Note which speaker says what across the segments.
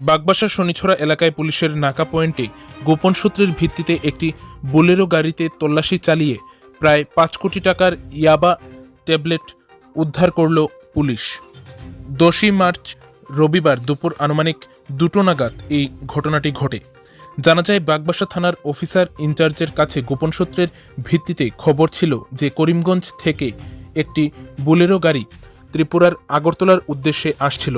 Speaker 1: বাগবাসা শনিছড়া এলাকায় পুলিশের নাকা পয়েন্টে গোপন সূত্রের ভিত্তিতে একটি বোলেরো গাড়িতে তল্লাশি চালিয়ে প্রায় পাঁচ কোটি টাকার ইয়াবা ট্যাবলেট উদ্ধার করল পুলিশ। দশই মার্চ রবিবার দুপুর আনুমানিক দুটো নাগাদ এই ঘটনাটি ঘটে। জানা যায়, বাগবাসা থানার অফিসার ইনচার্জের কাছে গোপন সূত্রের ভিত্তিতে খবর ছিল যে করিমগঞ্জ থেকে একটি বুলেরো গাড়ি ত্রিপুরার আগরতলার উদ্দেশ্যে আসছিল।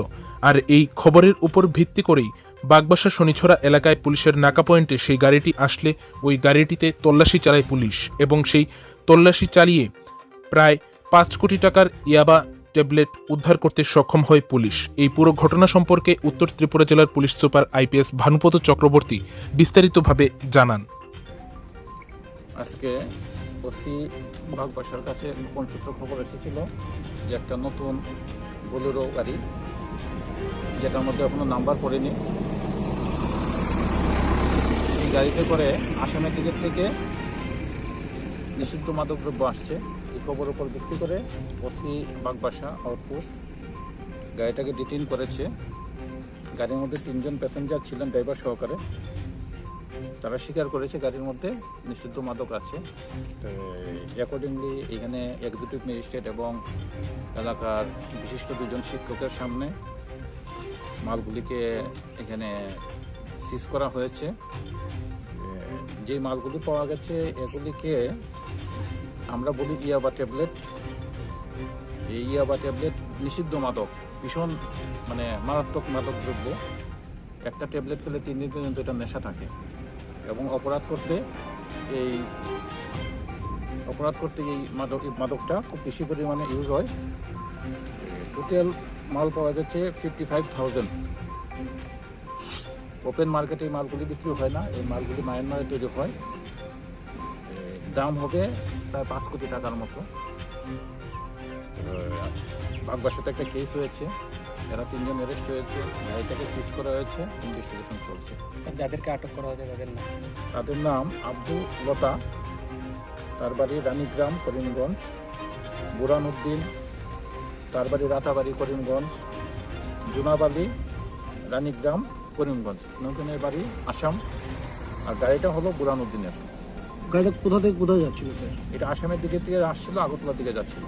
Speaker 1: আর এই খবরের উপর ভিত্তি করেই বাগবাসা শনিছড়া এলাকায় পুলিশের নাকা পয়েন্টে সেই গাড়িটি আসলে ওই গাড়িটিতে তল্লাশি চালায় পুলিশ এবং সেই তল্লাশি চালিয়ে প্রায় পাঁচ কোটি টাকার ইয়াবা ট্যাবলেট উদ্ধার করতে সক্ষম হয় পুলিশ। এই পুরো ঘটনা সম্পর্কে উত্তর ত্রিপুরা জেলার police super IPS Bhanupada Chakraborty বিস্তারিতভাবে জানান।
Speaker 2: আজকে ওসি বাগবাসার কাছে গোপন সূত্র খবর এসেছিল যে একটা নতুন বোলেরো গাড়ি, যেটার মধ্যে এখনও নাম্বার পড়েনি। এই গাড়িতে করে আসামের দিকের থেকে নিষিদ্ধ মাদকদ্রব্য আসছে। এই খবর উপর ভিত্তি করে ওসি বাগবাসা আউটপোস্ট গাড়িটাকে ডিটেইন করেছে। গাড়ির মধ্যে তিনজন প্যাসেঞ্জার ছিলেন ড্রাইভার সহকারে। তারা স্বীকার করেছে গাড়ির মধ্যে নিষিদ্ধ মাদক আছে। তো অ্যাকর্ডিংলি এখানে এক্সিকিউটিভ ম্যাজিস্ট্রেট এবং এলাকার বিশিষ্ট দুজন শিক্ষকের সামনে মালগুলিকে এখানে সিজ করা হয়েছে। যে মালগুলি পাওয়া গেছে এগুলিকে আমরা বলি ইয়াবা ট্যাবলেট। এই ইয়াবা ট্যাবলেট নিষিদ্ধ মাদক, ভীষণ মানে মারাত্মক মাদক দ্রব্য একটা ট্যাবলেট খেলে তিন দিন পর্যন্ত এটা নেশা থাকে। এবং অপরাধ করতে এই অপরাধ করতে এই মাদক মাদকটা খুব বেশি পরিমাণে ইউজ হয়। টোটাল মাল পাওয়া যাচ্ছে ফিফটি ফাইভ থাউজেন্ড ওপেন মার্কেটে এই মালগুলি বিক্রি হয় না, এই মালগুলি মায়ানমারে তৈরি হয়। দাম হবে প্রায় পাঁচ কোটি টাকার মতো। বাগবাসাতে একটা কেস হয়েছে। এরা তিনজন অ্যারেস্ট হয়েছে গাড়িটাকে সিজ করা হয়েছে ইনভেস্টিগেশন চলছে।
Speaker 3: স্যার যাদেরকে আটক করা হয়েছে তাদের নাম?
Speaker 2: তাদের নাম আব্দুল লতা তার বাড়ি রানীগ্রাম করিমগঞ্জ। বুরান উদ্দিন তার বাড়ি রাতাবাড়ি করিমগঞ্জ। জুনাবালি রানীগ্রাম করিমগঞ্জ। নতুনের বাড়ি আসাম আর গাড়িটা হলো বুরান উদ্দিনের
Speaker 4: গাড়িটা কোথা থেকে কোথায় যাচ্ছিল স্যার?
Speaker 2: এটা আসামের দিকে থেকে আসছিল আগরতলার দিকে যাচ্ছিল।